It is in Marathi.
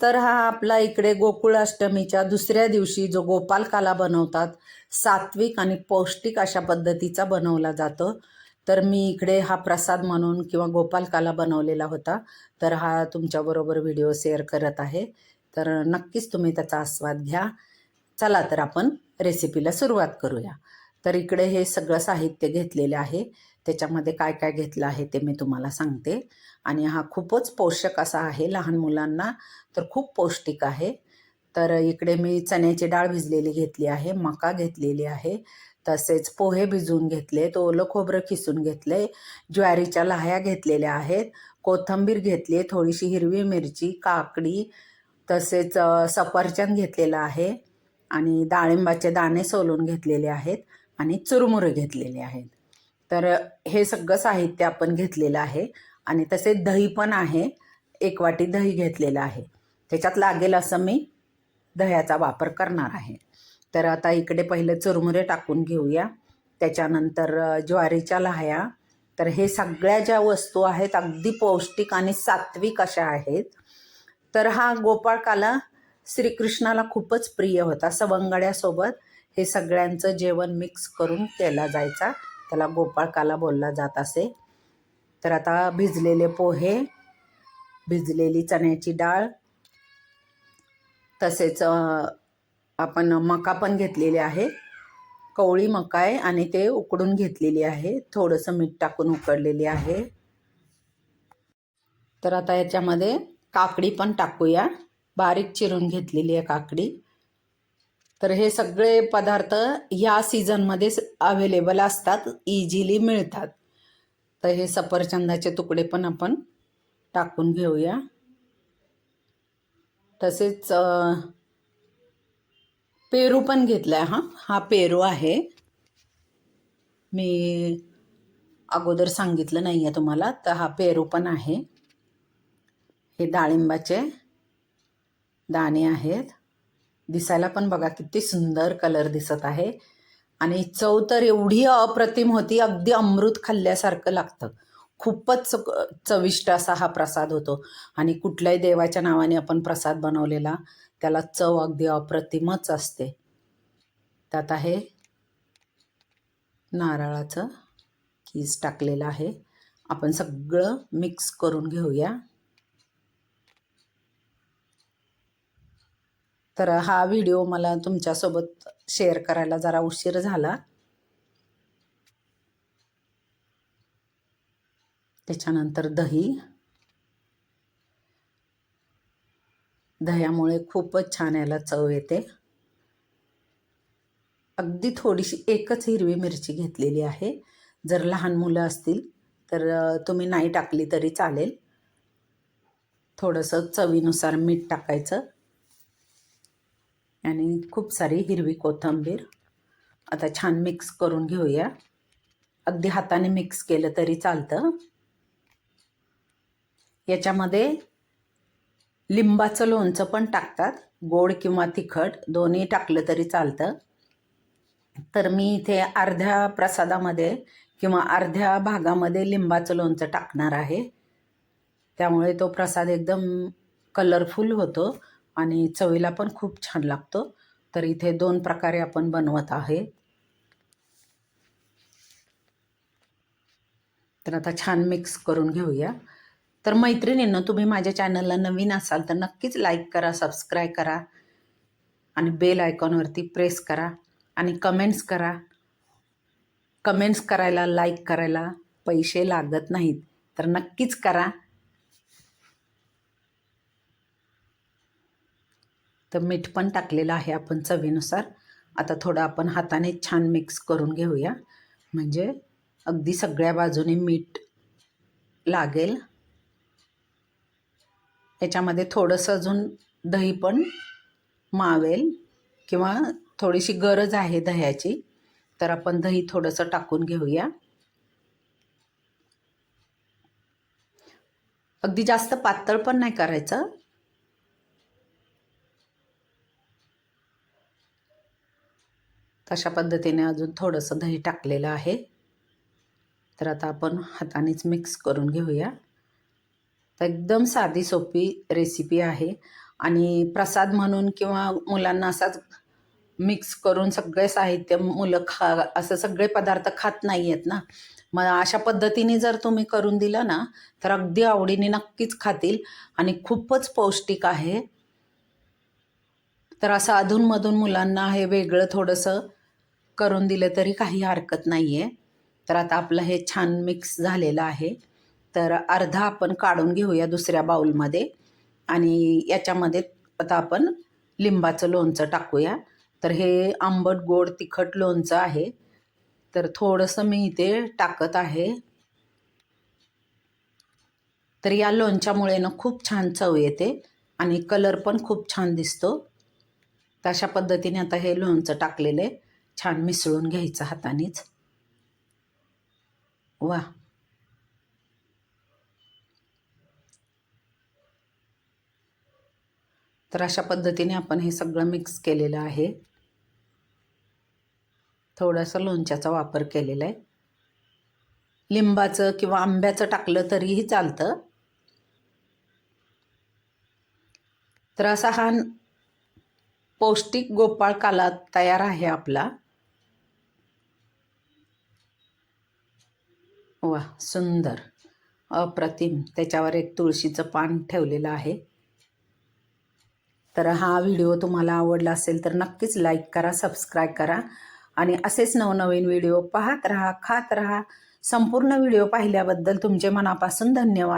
तर हा आपला इकडे गोकुळाष्टमीच्या दुसऱ्या दिवशी जो गोपालकाला बनवतात सात्विक आणि पौष्टिक अशा पद्धतीचा बनवला जातो. तर मी इकडे हा प्रसाद म्हणून किंवा गोपालकाला बनवलेला होता. तर हा तुमच्याबरोबर व्हिडिओ शेअर करत आहे. तर नक्कीच तुम्ही त्याचा आस्वाद घ्या. चला तर आपण रेसिपीला सुरुवात करूया. तर इकडे हे सगळं साहित्य घेतलेलं आहे. त्याच्यामध्ये काय काय घेतलं आहे ते मी तुम्हाला सांगते. आणि हा खूपच पोषक असा आहे लहान मुलांना तर खूप पौष्टिक आहे. तर इकडे मी चण्याची डाळ भिजलेली घेतली आहे मका घेतलेली आहे तसेच पोहे भिजवून घेतले तो ओलं खोबरं खिसून घेतले ज्वारीच्या लाह्या घेतलेल्या आहेत कोथिंबीर घेतली आहे थोडीशी हिरवी मिरची काकडी तसेच सफरचंद घेतलेलं आहे आणि डाळिंबाचे दाणे सोलून घेतलेले आहेत आणि चुरमुरे घेतलेले आहेत. तर हे सगळं साहित्य आपण घेतलेलं आहे. आणि तसे दही पण आहे. एक वाटी दही घेतलेलं आहे. त्याच्यात लागेल असं मी दह्याचा वापर करणार आहे. तर आता इकडे पहिले चुरमुरे टाकून घेऊया. त्याच्यानंतर ज्वारीच्या लाह्या. तर हे सगळ्या ज्या वस्तू आहेत अगदी पौष्टिक आणि सात्विक अशा आहेत. तर हा गोपाळकाला श्रीकृष्णाला खूपच प्रिय होता. सवंगड्यासोबत हे सगळ्यांचं जेवण मिक्स करून केला जायचा. त्याला गोपाळकाला बोलला जात असे. तर आता भिजलेले पोहे भिजलेली चण्याची डाळ तसेच आपण मका पण घेतलेली आहे. कवळी मका आहे आणि ते उकडून घेतलेली आहे. थोडंसं मीठ टाकून उकडलेली आहे. तर आता याच्यामध्ये काकडी पण टाकूया. बारीक चिरून घेतलेली आहे काकडी. तर हे सगळे पदार्थ ह्या सीझनमध्ये अवेलेबल असतात इझिली मिळतात. तर हे सफरचंदाचे तुकडे पण आपण टाकून घेऊया. तसेच पेरू पण घेतला आहे हा. हा पेरू आहे. मी अगोदर सांगितलं नाही आहे तुम्हाला तर हा पेरू पण आहे. हे डाळिंबाचे दाणे आहेत. दिसायला पण बघा किती सुंदर कलर दिसत आहे. आणि चव तर एवढी अप्रतिम होती अगदी अमृत खाल्ल्यासारखं लागतं. खूपच चविष्ट असा हा प्रसाद होतो. आणि कुठल्याही देवाच्या नावाने आपण प्रसाद बनवलेला त्याला चव अगदी अप्रतिमच असते. त्यात आहे नारळाचं कीस टाकलेलं आहे. आपण सगळं मिक्स करून घेऊया. तर हा व्हिडिओ मला तुमच्यासोबत शेअर करायला जरा उशीर झाला. त्याच्यानंतर दही. दह्यामुळे खूपच छान याला चव येते. अगदी थोडीशी एकच हिरवी मिरची घेतलेली आहे. जर लहान मुलं असतील तर तुम्ही नाही टाकली तरी चालेल. थोडंसं चवीनुसार मीठ टाकायचं. आणि खूप सारी हिरवी कोथिंबीर. आता छान मिक्स करून घेऊया. अगदी हाताने मिक्स केलं तरी चालतं. याच्यामध्ये लिंबाचं लोणचं पण टाकतात. गोड किंवा तिखट दोन्ही टाकलं तरी चालतं. तर मी इथे अर्ध्या प्रसादामध्ये किंवा अर्ध्या भागामध्ये लिंबाचं लोणचं टाकणार आहे. त्यामुळे तो प्रसाद एकदम कलरफुल होतो. आणि चवीला पण खूप छान लागतो. तर इथे दोन प्रकारे आपण बनवत आहे. तर आता छान मिक्स करून घेऊया. तर मैत्रिणींनो तुम्ही माझ्या चॅनलला नवीन असाल तर नक्कीच लाईक करा सबस्क्राईब करा आणि बेल आयकॉनवरती प्रेस करा आणि कमेंट्स करा. कमेंट्स करायला लाईक करायला पैसे लागत नाहीत. तर नक्कीच करा. तर मीठ पण टाकलेलं आहे आपण चवीनुसार. आता थोडं आपण हाताने छान मिक्स करून घेऊया. म्हणजे अगदी सगळ्या बाजूने मीठ लागेल. याच्यामध्ये थोडंसं अजून दही पण मावेल किंवा थोडीशी गरज आहे दह्याची तर आपण दही थोडंसं टाकून घेऊया. अगदी जास्त पातळ पण नाही करायचं. तशा पद्धतीने अजून थोडंसं दही टाकलेलं आहे. तर आता आपण हातानेच मिक्स करून घेऊया. तर एकदम साधी सोपी रेसिपी आहे. आणि प्रसाद म्हणून किंवा मुलांना असाच मिक्स करून सगळे साहित्य मुलं खा असं सगळे पदार्थ खात नाही आहेत ना. मग अशा पद्धतीने जर तुम्ही करून दिलं ना तर अगदी आवडीने नक्कीच खातील. आणि खूपच पौष्टिक आहे. तर असं अधूनमधून मुलांना हे वेगळं थोडंसं करून दिलं तरी काही हरकत नाही आहे तर आता आपलं हे छान मिक्स झालेलं आहे. तर अर्धा आपण काढून घेऊया दुसऱ्या बाउलमध्ये आणि याच्यामध्ये आता आपण लिंबाचं लोणचं टाकूया. तर हे आंबट गोड तिखट लोणचं आहे. तर थोडंसं मी इथे टाकत आहे. तर या लोणच्यामुळे ना खूप छान चव येते आणि कलर पण खूप छान दिसतो. तर अशा पद्धतीने आता हे लोणचं टाकलेलं आहे. छान मिसळून घ्यायचं हातानेच. वा. तर अशा पद्धतीने आपण हे सगळं मिक्स केलेलं आहे. थोडासा लोणच्याचा वापर केलेला आहे. लिंबाचं किंवा आंब्याचं टाकलं तरीही चालतं. तर असा हा पौष्टिक गोपाळ काला तयार आहे आपला. वा सुंदर. अप्रतिम. त्याच्यावर एक तुळशीचं पान ठेवलेलं आहे. तर हा व्हिडिओ तुम्हाला आवडला असेल तर नक्कीच लाईक करा सबस्क्राईब करा आणि असेच नवनवीन व्हिडिओ पाहत राहा खात राहा. संपूर्ण व्हिडिओ पाहिल्याबद्दल तुमचे मनापासून धन्यवाद.